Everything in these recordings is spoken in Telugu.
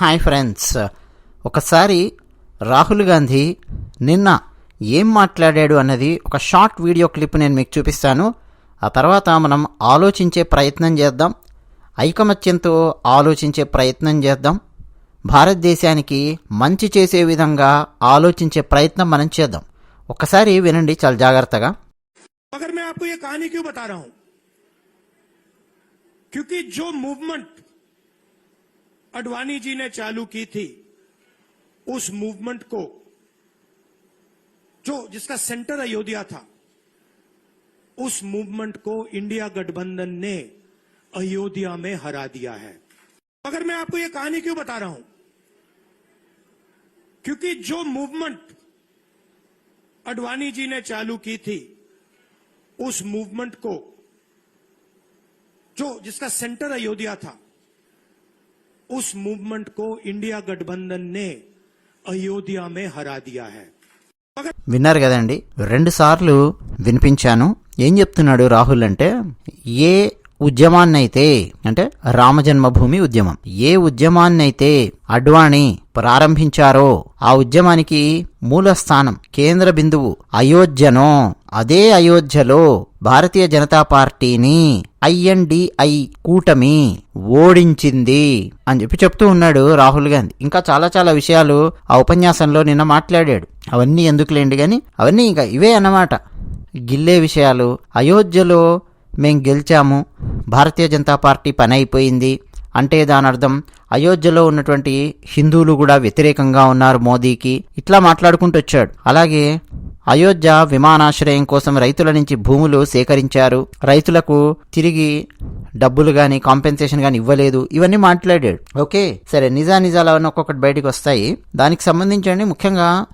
Hi friends. ఒకసారి రాహుల్ గాంధీ నిన్న ఏం మాట్లాడాడు అన్నది ఒక షార్ట్ వీడియో క్లిప్ నేను మీకు చూపిస్తాను. ఆ తర్వాత మనం ఆలోచించే ప్రయత్నం చేద్దాం. ఐకమత్యంతో ఆలోచించే ప్రయత్నం చేద్దాం. భారతదేశానికి మంచి చేసే విధంగా ఆలోచించే ప్రయత్నం మనం చేద్దాం. ఒక్కసారి వినండి చాలా జాగ్రత్తగా. అగర్ మే ఆప్కో కహానీ క్యూ బతా రహా క్యూకి జో మూవ్మెంట్ अडवाणी जी ने चालू की थी उस मूवमेंट को, जो जिसका सेंटर अयोध्या था, उस मूवमेंट को इंडिया गठबंधन ने अयोध्या में हरा दिया है। मगर मैं आपको यह कहानी क्यों बता रहा हूँ? क्योंकि जो मूवमेंट अडवाणी जी ने चालू की थी, उस मूवमेंट को, जो जिसका सेंटर अयोध्या था उस मूवमेंट को इंडिया गठबंधन ने अयोध्या में हरा दिया है मगर విన్నారు కదండి రెండు సార్లు వినిపించాను ఏం చెప్తున్నాడు రాహుల్ అంటే ఏ ఉద్యమాన్నైతే అంటే రామజన్మభూమి ఉద్యమం. ఏ ఉద్యమాన్నైతే అడ్వాణి ప్రారంభించారో ఆ ఉద్యమానికి మూల స్థానం కేంద్ర బిందువు అయోధ్యనో అదే అయోధ్యలో భారతీయ జనతా పార్టీని ఐఎన్డిఐ కూటమి ఓడించింది అని చెప్పి చెప్తూ ఉన్నాడు రాహుల్ గాంధీ. ఇంకా చాలా చాలా విషయాలు ఆ ఉపన్యాసంలో నిన్న మాట్లాడాడు. అవన్నీ ఎందుకులేండి కానీ అవన్నీ ఇంకా ఇవే అన్నమాట. గిల్లే విషయాలు. అయోధ్యలో మేం గెలిచాము. భారతీయ జనతా పార్టీ పని అయిపోయింది అంటే దాని అర్థం అయోధ్యలో ఉన్నటువంటి హిందువులు కూడా వ్యతిరేకంగా ఉన్నారు మోదీకి. ఇట్లా మాట్లాడుకుంటూ వచ్చాడు. అలాగే అయోధ్య విమానాశ్రయం కోసం రైతుల నుంచి భూములు సేకరించారు. రైతులకు తిరిగి డబ్బులు కానీ కాంపెన్సేషన్ కానీ ఇవ్వలేదు. ఇవన్నీ మాట్లాడాడు. ఓకే సరే నిజా నిజాలు అవన్నీ ఒక్కొక్కటి బయటకు వస్తాయి. దానికి సంబంధించండి ముఖ్యంగా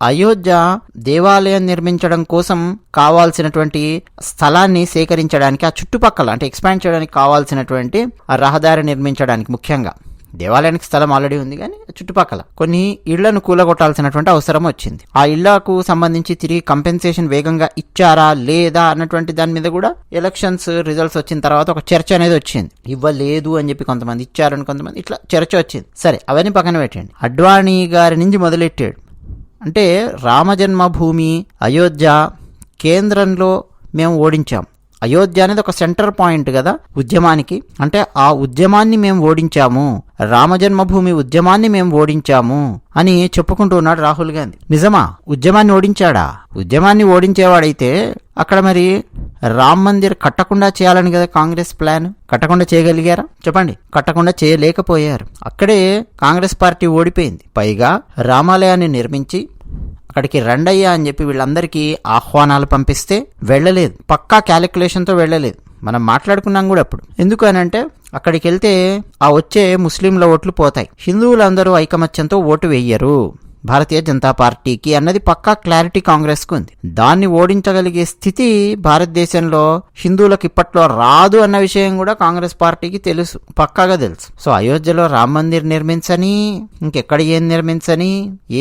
అయోధ్య దేవాలయం నిర్మించడం కోసం కావాల్సినటువంటి స్థలాన్ని సేకరించడానికి ఆ చుట్టుపక్కల అంటే ఎక్స్పాండ్ చేయడానికి కావాల్సినటువంటి ఆ రహదారి నిర్మించడానికి ముఖ్యంగా. దేవాలయానికి స్థలం ఆల్రెడీ ఉంది కానీ చుట్టుపక్కల కొన్ని ఇళ్ళను కూలగొట్టాల్సినటువంటి అవసరం వచ్చింది. ఆ ఇళ్ళకు సంబంధించి తిరిగి కంపెన్సేషన్ వేగంగా ఇచ్చారా లేదా అన్నటువంటి దాని మీద కూడా ఎలక్షన్స్ రిజల్ట్స్ వచ్చిన తర్వాత ఒక చర్చ అనేది వచ్చింది. ఇవ్వలేదు అని చెప్పి కొంతమంది ఇచ్చారని కొంతమంది ఇట్లా చర్చ వచ్చింది. సరే అవన్నీ పక్కన పెట్టండి. అడ్వాణి గారి నుంచి మొదలెట్టాడు. అంటే రామజన్మభూమి అయోధ్య కేంద్రంలో మేము ఓడించాం. అయోధ్య అనేది ఒక సెంటర్ పాయింట్ కదా ఉద్యమానికి. అంటే ఆ ఉద్యమాన్ని మేము ఓడించాము. రామజన్మభూమి ఉద్యమాన్ని మేము ఓడించాము అని చెప్పుకుంటూ ఉన్నాడు రాహుల్ గాంధీ. నిజమా? ఉద్యమాన్ని ఓడించాడా? ఉద్యమాన్ని ఓడించేవాడైతే అక్కడ మరి రామ్ మందిర్ కట్టకుండా చేయాలని కదా కాంగ్రెస్ ప్లాన్. కట్టకుండా చేయగలిగారా? చెప్పండి. కట్టకుండా చేయలేకపోయారు. అక్కడే కాంగ్రెస్ పార్టీ ఓడిపోయింది. పైగా రామాలయాన్ని నిర్మించి అక్కడికి రండయ్యా అని చెప్పి వీళ్ళందరికీ ఆహ్వానాలు పంపిస్తే వెళ్ళలేదు. పక్కా క్యాలిక్యులేషన్తో వెళ్ళలేదు. మనం మాట్లాడుకున్నాం కూడా అప్పుడు. ఎందుకు అని అంటే అక్కడికి వెళ్తే ఆ వచ్చే ముస్లింల ఓట్లు పోతాయి. హిందువులందరూ ఐకమత్యంతో ఓటు వేయరు. భారతీయ జనతా పార్టీకి అన్నది పక్కా క్లారిటీ కాంగ్రెస్కు ఉంది. దాన్ని ఓడించగలిగే స్థితి భారతదేశంలో హిందువులకు ఇప్పట్లో రాదు అన్న విషయం కూడా కాంగ్రెస్ పార్టీకి తెలుసు పక్కాగా తెలుసు. సో అయోధ్యలో రామ మందిర్ నిర్మించని ఇంకెక్కడ ఏం నిర్మించని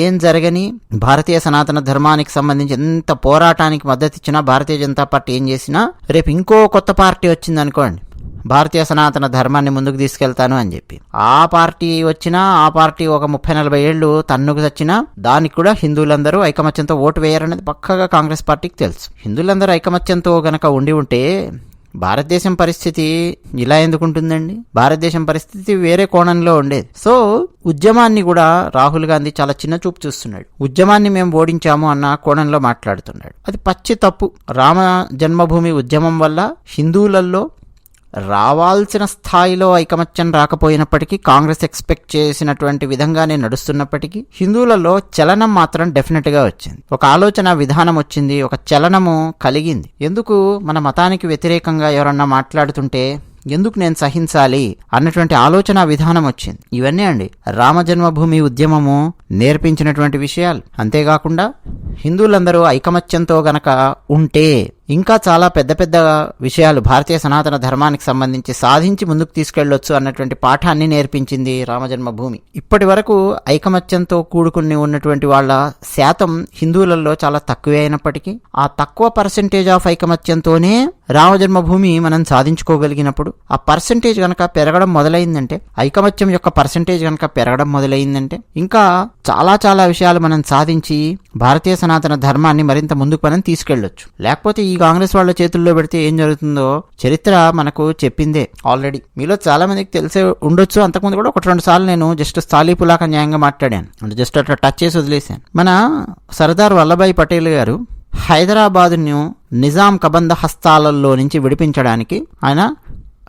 ఏం జరగని భారతీయ సనాతన ధర్మానికి సంబంధించి ఎంత పోరాటానికి మద్దతు ఇచ్చినా భారతీయ జనతా పార్టీ ఏం చేసినా రేపు ఇంకో కొత్త పార్టీ వచ్చింది అనుకోండి భారతీయ సనాతన ధర్మాన్ని ముందుకు తీసుకెళ్తాను అని చెప్పి. ఆ పార్టీ వచ్చినా ఆ పార్టీ ఒక ముప్పై నలభై ఏళ్ళు తన్నుకు చచ్చినా దానికి కూడా హిందువులందరూ ఐకమత్యంతో ఓటు వేయారనేది పక్కగా కాంగ్రెస్ పార్టీకి తెలుసు. హిందువులందరూ ఐకమత్యంతో గనక ఉండి ఉంటే భారతదేశం పరిస్థితి ఇలా ఎందుకు ఉంటుందండి? భారతదేశం పరిస్థితి వేరే కోణంలో ఉండేది. సో ఉద్యమాన్ని కూడా రాహుల్ గాంధీ చాలా చిన్న చూపు చూస్తున్నాడు. ఉద్యమాన్ని మేము ఓడించాము అన్న కోణంలో మాట్లాడుతున్నాడు. అది పచ్చి తప్పు. రామ జన్మభూమి ఉద్యమం వల్ల హిందువులలో రావాల్సిన స్థాయిలో ఐకమత్యం రాకపోయినప్పటికీ కాంగ్రెస్ ఎక్స్పెక్ట్ చేసినటువంటి విధంగానే నడుస్తున్నప్పటికీ హిందువులలో చలనం మాత్రం డెఫినెట్గా వచ్చింది. ఒక ఆలోచన విధానం వచ్చింది ఒక చలనము కలిగింది. ఎందుకు? మన మతానికి వ్యతిరేకంగా ఎవరన్నా మాట్లాడుతుంటే ఎందుకు నేను సహించాలి అన్నటువంటి ఆలోచన విధానం వచ్చింది. ఇవన్నీ అండి. రామజన్మభూమి ఉద్యమము నేర్పించినటువంటి విషయాలు. అంతేకాకుండా హిందువులందరూ ఐకమత్యంతో గనక ఉంటే ఇంకా చాలా పెద్ద పెద్ద విషయాలు భారతీయ సనాతన ధర్మానికి సంబంధించి సాధించి ముందుకు తీసుకెళ్ళొచ్చు అన్నటువంటి పాఠాన్ని నేర్పించింది రామజన్మభూమి. ఇప్పటి వరకు ఐకమత్యంతో కూడుకుని ఉన్నటువంటి వాళ్ళ శాతం హిందువులలో చాలా తక్కువే అయినప్పటికీ ఆ తక్కువ పర్సెంటేజ్ ఆఫ్ ఐకమత్యంతోనే రామజన్మభూమి మనం సాధించుకోగలిగినప్పుడు ఆ పర్సెంటేజ్ కనుక పెరగడం మొదలైందంటే ఐకమత్యం యొక్క పర్సంటేజ్ కనుక పెరగడం మొదలైందంటే ఇంకా చాలా చాలా విషయాలు మనం సాధించి భారతీయ సనాతన ధర్మాన్ని మరింత ముందుకు మనం తీసుకెళ్ళొచ్చు లేకపోతే ఈ కాంగ్రెస్ వాళ్ళ చేతుల్లో పెడితే ఏం జరుగుతుందో చరిత్ర మనకు చెప్పిందే ఆల్రెడీ. మీలో చాలా మందికి తెలిసే ఉండొచ్చు. అంతకుముందు కూడా ఒకటి రెండు సార్లు నేను జస్ట్ స్థాళీపులాక న్యాయంగా మాట్లాడాను. అంటే జస్ట్ అట్లా టచ్ చేసి వదిలేశాను. మన సర్దార్ వల్లభాయ్ పటేల్ గారు హైదరాబాదును నిజాం కబంధ హస్తాలలో నుంచి విడిపించడానికి ఆయన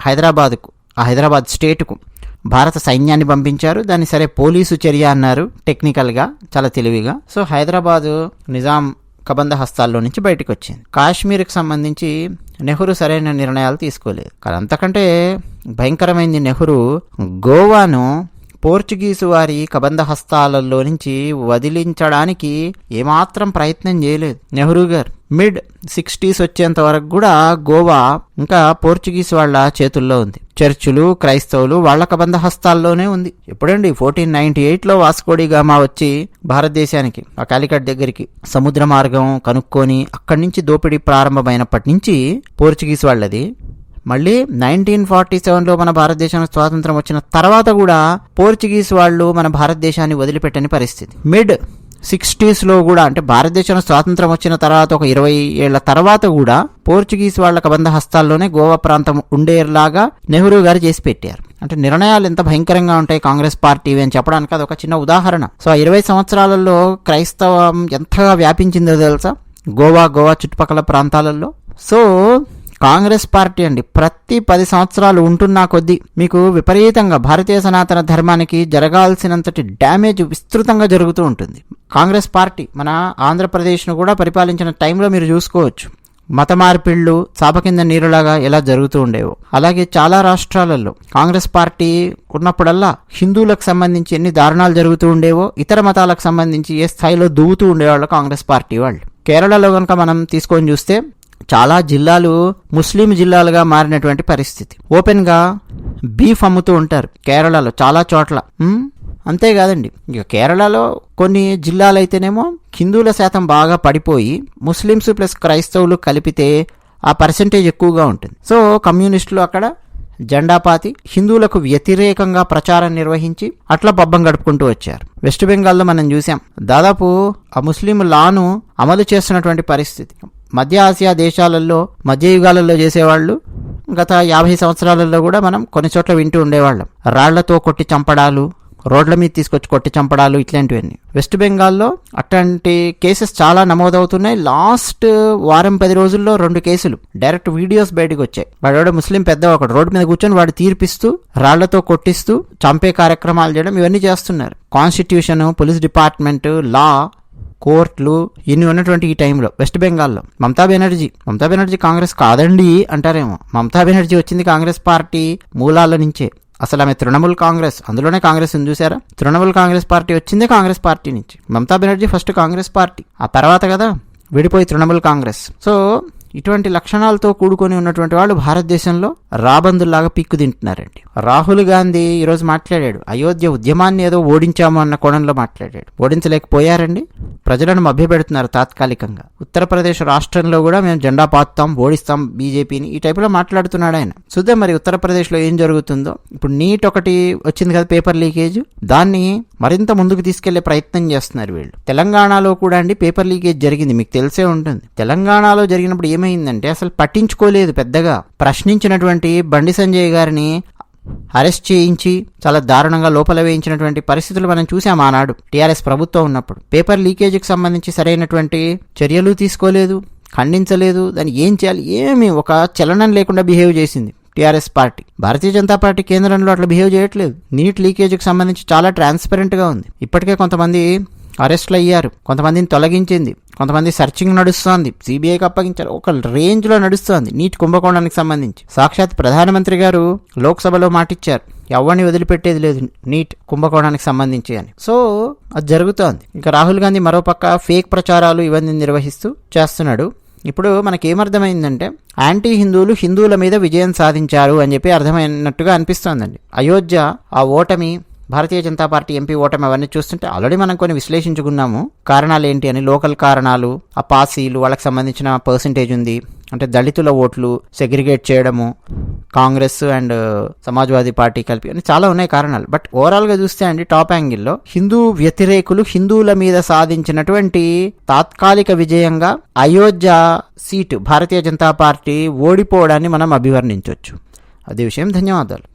హైదరాబాద్కు ఆ హైదరాబాద్ స్టేట్కు భారత సైన్యాన్ని పంపించారు. దాన్ని సరే పోలీసు చర్య అన్నారు. టెక్నికల్గా చాలా తెలివిగా. సో హైదరాబాదు నిజాం కబంధ హస్తాల్లో నుంచి బయటకు వచ్చింది కాశ్మీర్కి సంబంధించి నెహ్రూ సరైన నిర్ణయాలు తీసుకోలేదు. కానీ అంతకంటే భయంకరమైంది నెహ్రూ గోవాను పోర్చుగీసు వారి కబంధ హస్తాలలో నుంచి వదిలించడానికి ఏమాత్రం ప్రయత్నం చేయలేదు. నెహ్రూ గారు మిడ్ సిక్స్టీస్ వచ్చేంత వరకు కూడా గోవా ఇంకా పోర్చుగీస్ వాళ్ళ చేతుల్లో ఉంది. చర్చిలు క్రైస్తవులు వాళ్ళ కబంధ హస్తాల్లోనే ఉంది. ఎప్పుడండి? ఫోర్టీన్ నైన్టీ ఎయిట్లో వాస్కోడి గామా వచ్చి భారతదేశానికి ఆ కాలికట్ దగ్గరికి సముద్ర మార్గం కనుక్కొని అక్కడి నుంచి దోపిడీ ప్రారంభమైనప్పటి నుంచి పోర్చుగీస్ వాళ్ళది మళ్ళీ నైన్టీన్ ఫార్టీ సెవెన్లో మన భారతదేశానికి స్వాతంత్రం వచ్చిన తర్వాత కూడా పోర్చుగీస్ వాళ్ళు మన భారతదేశాన్ని వదిలిపెట్టని పరిస్థితి. మిడ్ సిక్స్టీస్లో కూడా అంటే భారతదేశంలో స్వాతంత్రం వచ్చిన తర్వాత ఒక ఇరవై ఏళ్ళ తర్వాత కూడా పోర్చుగీస్ వాళ్ళ కబంధ హస్తాల్లోనే గోవా ప్రాంతం ఉండేలాగా నెహ్రూ గారు చేసి పెట్టారు. అంటే నిర్ణయాలు ఎంత భయంకరంగా ఉంటాయి కాంగ్రెస్ పార్టీ అని చెప్పడానికి అది ఒక చిన్న ఉదాహరణ. సో ఆ ఇరవై సంవత్సరాలలో క్రైస్తవం ఎంతగా వ్యాపించిందో తెలుసా? గోవా గోవా చుట్టుపక్కల ప్రాంతాలలో. సో కాంగ్రెస్ పార్టీ అండి. ప్రతి పది సంవత్సరాలు ఉంటున్నా కొద్దీ మీకు విపరీతంగా భారతీయ సనాతన ధర్మానికి జరగాల్సినంతటి డ్యామేజ్ విస్తృతంగా జరుగుతూ ఉంటుంది. కాంగ్రెస్ పార్టీ మన ఆంధ్రప్రదేశ్ను కూడా పరిపాలించిన టైంలో మీరు చూసుకోవచ్చు. మత మార్పిళ్ళు చాప కింద నీరులాగా ఎలా జరుగుతూ ఉండేవో. అలాగే చాలా రాష్ట్రాలలో కాంగ్రెస్ పార్టీ ఉన్నప్పుడల్లా హిందువులకు సంబంధించి ఎన్ని దారుణాలు జరుగుతూ ఉండేవో ఇతర మతాలకు సంబంధించి ఏ స్థాయిలో దూగుతూ ఉండేవాళ్ళు కాంగ్రెస్ పార్టీ వాళ్ళు. కేరళలో కనుక మనం తీసుకొని చూస్తే చాలా జిల్లాలు ముస్లిం జిల్లాలుగా మారినటువంటి పరిస్థితి. ఓపెన్గా బీఫ్ అమ్ముతూ ఉంటారు కేరళలో చాలా చోట్ల. అంతేకాదండి. ఇక కేరళలో కొన్ని జిల్లాలు అయితేనేమో హిందువుల శాతం బాగా పడిపోయి ముస్లిమ్స్ ప్లస్ క్రైస్తవులు కలిపితే ఆ పర్సంటేజ్ ఎక్కువగా ఉంటుంది. సో కమ్యూనిస్టులు అక్కడ జెండాపాతి హిందువులకు వ్యతిరేకంగా ప్రచారం నిర్వహించి అట్లా పబ్బం గడుపుకుంటూ వచ్చారు. వెస్ట్ బెంగాల్లో మనం చూసాం. దాదాపు ఆ ముస్లిం లాను అమలు చేస్తున్నటువంటి పరిస్థితి. మధ్య ఆసియా దేశాలలో మధ్యయుగాలలో చేసేవాళ్ళు గత యాభై సంవత్సరాలలో కూడా మనం కొన్ని చోట్ల వింటూ ఉండేవాళ్ళం. రాళ్ళతో కొట్టి చంపడాలు రోడ్ల మీద తీసుకొచ్చి కొట్టి చంపడాలు ఇట్లాంటివన్నీ. వెస్ట్ బెంగాల్లో అట్లాంటి కేసెస్ చాలా నమోదవుతున్నాయి. లాస్ట్ వారం పది రోజుల్లో రెండు కేసులు. డైరెక్ట్ వీడియోస్ బయటకు వచ్చాయి. వాడు ముస్లిం పెద్ద ఒకడు. రోడ్డు మీద కూర్చొని వాడు తీర్పిస్తూ రాళ్ళతో కొట్టిస్తూ చంపే కార్యక్రమాలు చేయడం ఇవన్నీ చేస్తున్నారు. కాన్స్టిట్యూషన్ పోలీస్ డిపార్ట్మెంట్ లా కోర్టులు ఇన్ని ఉన్నటువంటి ఈ టైంలో. వెస్ట్ బెంగాల్లో మమతా బెనర్జీ. మమతా బెనర్జీ కాంగ్రెస్ కాదండి అంటారేమో. మమతా బెనర్జీ వచ్చింది కాంగ్రెస్ పార్టీ మూలాల నుంచే. అసలు ఆమె తృణమూల్ కాంగ్రెస్. అందులోనే కాంగ్రెస్ ఉంది చూసారా తృణమూల్ కాంగ్రెస్ పార్టీ వచ్చిందే కాంగ్రెస్ పార్టీ నుంచి. Mamata Banerjee first Congress party. ఆ తర్వాత కదా విడిపోయి తృణమూల్ కాంగ్రెస్. సో ఇటువంటి లక్షణాలతో కూడుకొని ఉన్నటువంటి వాళ్ళు భారతదేశంలో రాబందుల్లాగా పిక్కు తింటున్నారండి. రాహుల్ గాంధీ ఈరోజు మాట్లాడాడు. అయోధ్య ఉద్యమాన్ని ఏదో ఓడించాము అన్న కోణంలో మాట్లాడాడు. ఓడించలేకపోయారండి. ప్రజలను మభ్యపెడుతున్నారు తాత్కాలికంగా. ఉత్తరప్రదేశ్ రాష్ట్రంలో కూడా మేము జెండా పాతుతాం ఓడిస్తాం బీజేపీని ఈ టైపులో మాట్లాడుతున్నాడు ఆయన. చూద్దాం మరి ఉత్తరప్రదేశ్లో ఏం జరుగుతుందో. ఇప్పుడు నీట్ ఒకటి వచ్చింది కదా పేపర్ లీకేజ్. దాన్ని మరింత ముందుకు తీసుకెళ్ళే ప్రయత్నం చేస్తున్నారు వీళ్ళు. తెలంగాణలో కూడా అండి పేపర్ లీకేజ్ జరిగింది. మీకు తెలిసే ఉంటుంది. తెలంగాణలో జరిగినప్పుడు ఏమైందంటే అసలు పట్టించుకోలేదు పెద్దగా. ప్రశ్నించినటువంటి బండి సంజయ్ గారిని అరెస్ట్ చేయించి చాలా దారుణంగా లోపల వేయించినటువంటి పరిస్థితులు మనం చూసాం ఆనాడు టీఆర్ఎస్ ప్రభుత్వం ఉన్నప్పుడు. పేపర్ లీకేజీకి సంబంధించి సరైనటువంటి చర్యలు తీసుకోలేదు ఖండించలేదు దాన్ని ఏం చేయాలి ఏమి ఒక చలనం లేకుండా బిహేవ్ చేసింది TRS party. Bharatiya Janata party కేంద్రంలో అట్లా బిహేవ్ చేయట్లేదు. నీట్ లీకేజీకి సంబంధించి చాలా ట్రాన్స్పరెంట్గా ఉంది. ఇప్పటికే కొంతమంది అరెస్టులు అయ్యారు కొంతమందిని తొలగించింది. కొంతమంది సర్చింగ్ నడుస్తోంది. సిబిఐకి అప్పగించారు. ఒక రేంజ్లో నడుస్తోంది. నీట్ కుంభకోణానికి సంబంధించి. సాక్షాత్ ప్రధానమంత్రి గారు లోక్సభలో మాటిచ్చారు. ఎవరిని వదిలిపెట్టేది లేదు నీట్ కుంభకోణానికి సంబంధించి అని. సో అది జరుగుతోంది. ఇంకా రాహుల్ గాంధీ మరోపక్క ఫేక్ ప్రచారాలు ఇవన్నీ నిర్వహిస్తూ చేస్తున్నాడు. ఇప్పుడు మనకేమర్థమైందంటే యాంటీ హిందువులు హిందువుల మీద విజయం సాధించారు అని చెప్పి అర్థమైనట్టుగా అనిపిస్తోందండి. అయోధ్య ఆ ఓటమి భారతీయ జనతా పార్టీ ఎంపీ ఓటమి అవన్నీ చూస్తుంటే ఆల్రెడీ మనం కొన్ని విశ్లేషించుకున్నాము. కారణాలు ఏంటి అని లోకల్ కారణాలు ఆ పాసీలు వాళ్ళకి సంబంధించిన పర్సంటేజ్ ఉంది. అంటే దళితుల ఓట్లు సెగ్రిగేట్ చేయడము కాంగ్రెస్ అండ్ సమాజ్వాదీ పార్టీ కలిపి అని చాలా ఉన్నాయి కారణాలు. బట్ ఓవరాల్గా చూస్తే అండి టాప్ యాంగిల్లో హిందూ వ్యతిరేకులు హిందువుల మీద సాధించినటువంటి తాత్కాలిక విజయంగా అయోధ్య సీటు భారతీయ జనతా పార్టీ ఓడిపోవడాన్ని మనం అభివర్ణించవచ్చు అదే విషయం ధన్యవాదాలు.